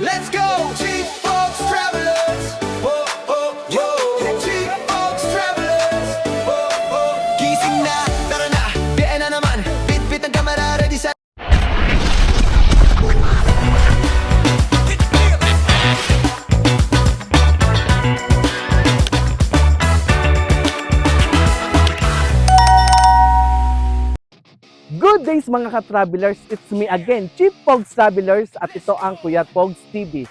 Let's go, Cheap days mga ka-travelers! It's me again, Chief Pogs Travelers at ito ang Kuya Pogs TV.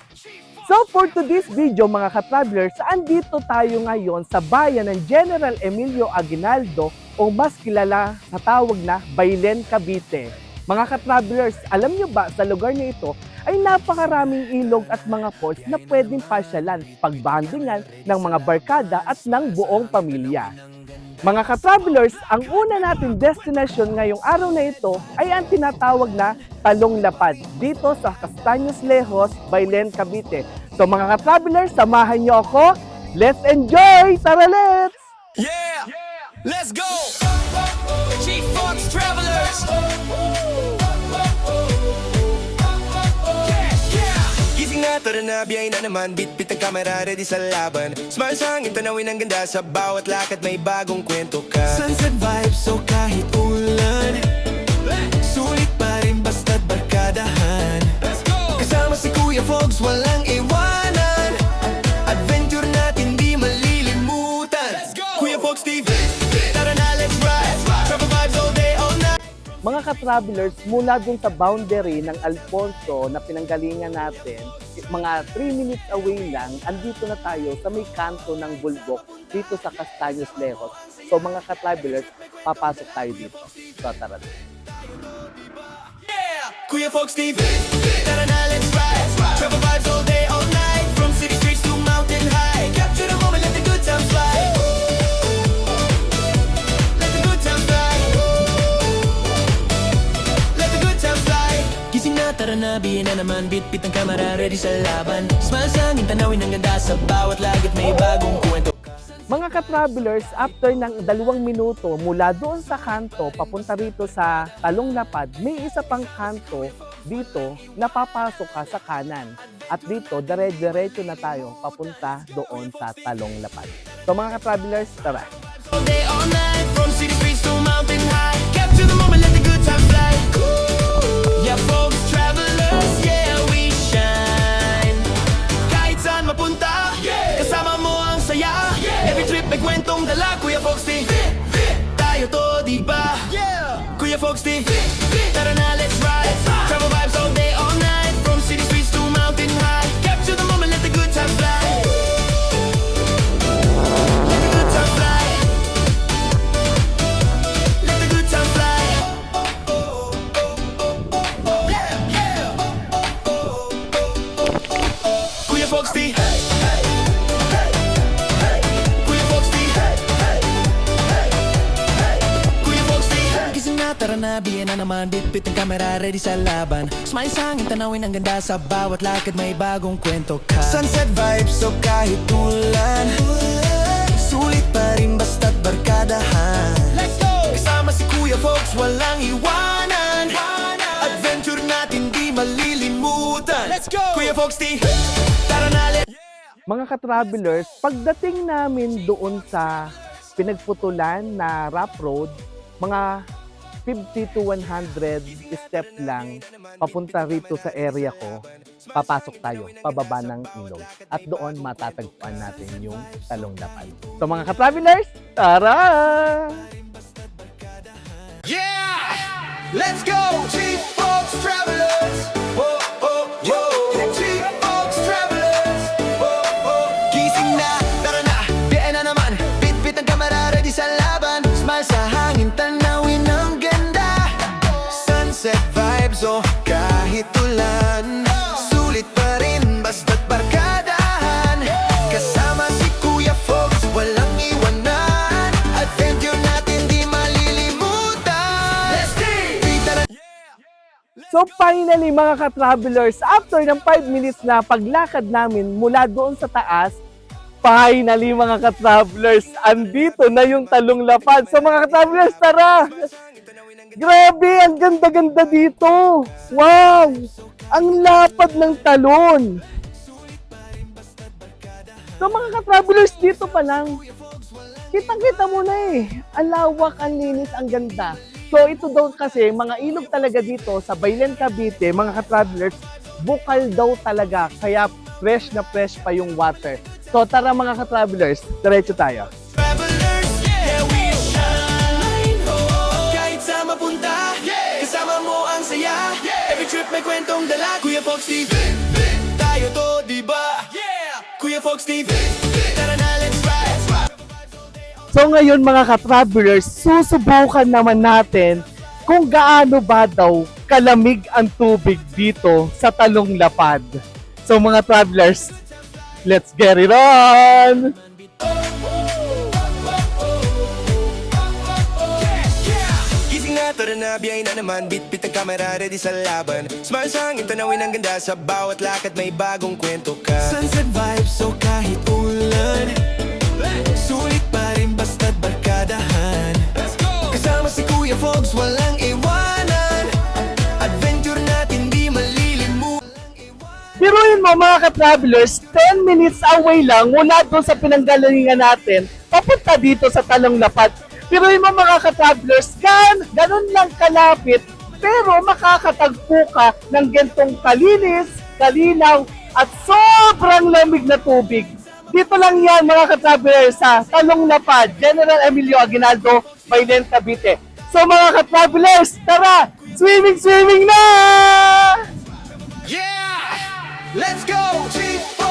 So for today's video mga ka-travelers, andito tayo ngayon sa bayan ng General Emilio Aguinaldo o mas kilala sa tawag na Bailen, Cavite. Mga ka-travelers, alam nyo ba sa lugar na ito ay napakaraming ilog at mga falls na pwedeng pasyalan, pagbandingan ng mga barkada at ng buong pamilya. Mga ka-travelers, ang una nating destination ngayong araw na ito ay ang tinatawag na Talong Lapad dito sa Castaños Lejos, Bailen, Cavite. So mga ka-travelers, samahan niyo ako. Let's enjoy! Tara, let's! Yeah! Let's go! Na, tara na, biyay na naman. Bit-bit ang kamera, ready sa laban. Smile sa hangin, tanawin ang ganda Sa bawat lakad. May bagong kwento ka. Sunset vibes, so kahit ulan Sulit pa rin basta't barkadahan. Kasama si Kuya Fogs, walang iwanan. Adventure natin di malilimutan. Kuya Fogs TV, tara na, let's ride. Travel vibes all day, all night. Mga ka-travelers, mula dun sa boundary ng Alfonso na pinanggalingan natin, mga 3 minutes away lang, andito na tayo sa may kanto ng Bulbok dito sa Castaños Lejos. So mga ka-travelers, papasok tayo dito. So tara na. Kuya Fox TV, let's ride Travel vibes all day, all naman Bit-bit ang kamera, ready sa laban Smile sa tanawin ang ganda Sa bawat lagit may bagong kwento Mga ka-travelers, after ng dalawang minuto mula doon sa kanto papunta rito sa Talong Lapad, may isa pang kanto dito na papasok ka sa kanan. At dito, dire-diretso na tayo papunta doon sa Talong Lapad. So mga ka-travelers, tara! Na, tara na, biyan na naman. Bit-bit ang kamera, ready sa laban. Smile sa hangin, tanawin ang ganda Sa bawat lakad. May bagong kwento ka. Sunset vibes, so kahit ulan Sulit pa rin basta't barkadahan. Let's go! Kasama si Kuya Fox, walang iwanan. Adventure natin di malilimutan. Let's go! Kuya Fox T, tara na let's Mga ka-travelers, pagdating namin doon sa pinagputulan na rough road, mga 50 to 100 step lang papunta rito sa area ko, papasok tayo, pababa ng ilog. At doon matatagpuan natin yung talong lapad. So mga ka-travelers, tara! Yeah! Let's go! Oh, kahit ulan. Sulit pa rin, basta't barkadahan. Kasama si Kuya Fox, walang iwanan. Adventure natin di malilimutan. Let's Tara So finally mga ka-travelers, after ng 5 minutes na paglakad namin mula doon sa taas, finally mga ka-travelers, andito na yung talong lapad. So mga ka-travelers, tara! Grabe, ang ganda-ganda dito! Wow! Ang lapad ng talon. So mga ka-travelers, dito pa lang, kitang-kita mo na eh. Ang lawak, ang linis, ang ganda. So ito daw kasi, mga ilog talaga dito sa Baylen Cavite, mga ka-travelers, bukal daw talaga. Kaya fresh na fresh pa yung water. So tara mga ka-travelers, diretso tayo. Every trip may kwentong dala Kuya Fox TV Tayo to, di ba? Kuya Fox TV Tara na, let's ride So ngayon mga ka-travelers, susubukan naman natin kung gaano ba daw kalamig ang tubig dito sa Talong Lapad. So mga travelers, let's get it on! Tara na, biyay na naman Bit-bit ang kamera, ready sa laban. Smile sa hangin, tanawin ang ganda Sa bawat lakad may bagong kwento ka. Sunset vibes, so kahit ulan Sulit pa rin basta't barkadahan. Kasama si Kuya Fogs, walang iwanan. Adventure natin, di malilimutan. Biruin mo mga ka-travelers, 10 minutes away lang mula doon sa pinanggalingan natin, papunta dito sa Talong Lapad. Biruin mo mga ka-travelers, gan, ganun lang kalapit, pero makakatagpo ka ng gentong kalinis, kalinaw, at sobrang lamig na tubig. Dito lang yan mga ka-travelers sa Talong Lapad, General Emilio Aguinaldo, Baylen, Cavite. So mga ka-travelers, tara, swimming, swimming na! Yeah! Let's go! Cheap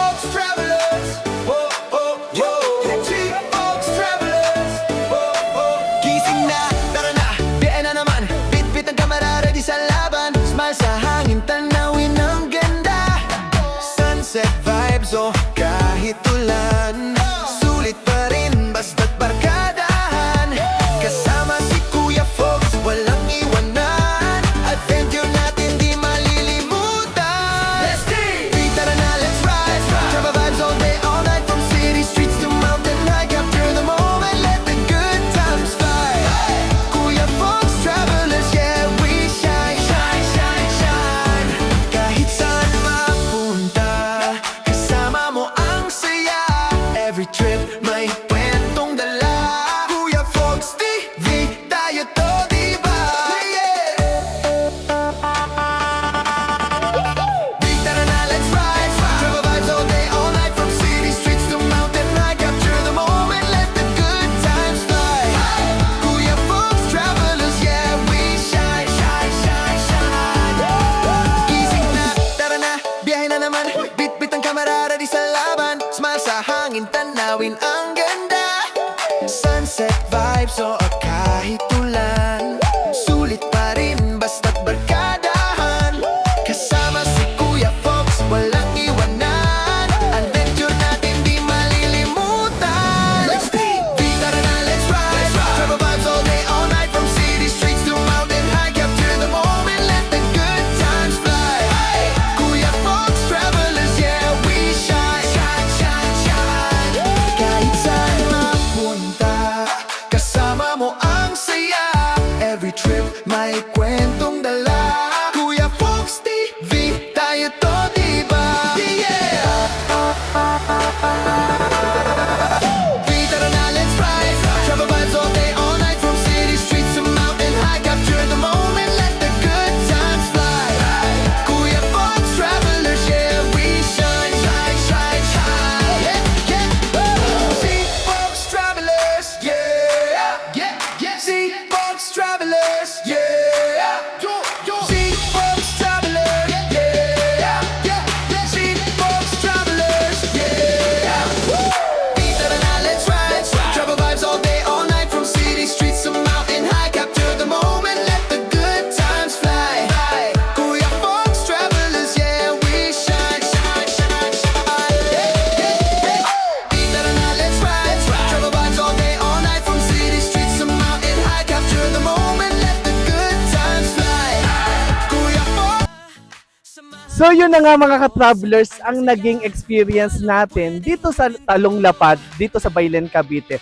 So yun na nga mga ka-travelers ang naging experience natin dito sa Talong Lapad, dito sa Baylen, Cavite.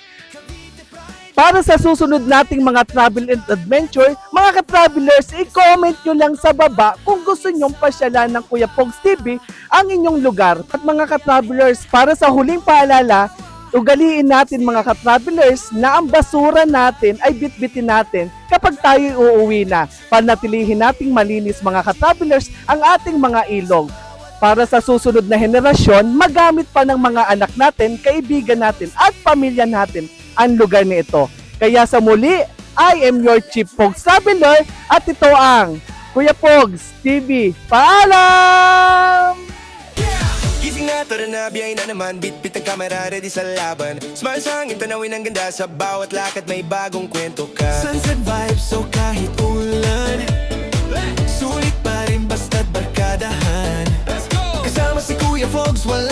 Para sa susunod nating mga travel and adventure, mga ka-travelers, i-comment nyo lang sa baba kung gusto nyong pasyalan ng Kuya Pogs TV ang inyong lugar. At mga ka-travelers, para sa huling paalala, ugaliin natin mga ka-travelers na ang basura natin ay bitbitin natin kapag tayo uuwi na. Panatilihin nating malinis mga ka-travelers ang ating mga ilog para sa susunod na henerasyon, magamit pa ng mga anak natin, kaibigan natin at pamilya natin ang lugar na ito. Kaya sa muli, I am your Chief Pogs Traveler at ito ang Kuya Pogs TV. Paalam! Gising na, tara na, biyay na naman. Bitbit ang kamera, ready sa laban. Smile sa hangin, tanawin ang ganda Sa bawat lakad. May bagong kwento ka. Sunset vibes, so kahit ulan Sulit pa rin basta't barkadahan. Kasama si Kuya Fogs, wala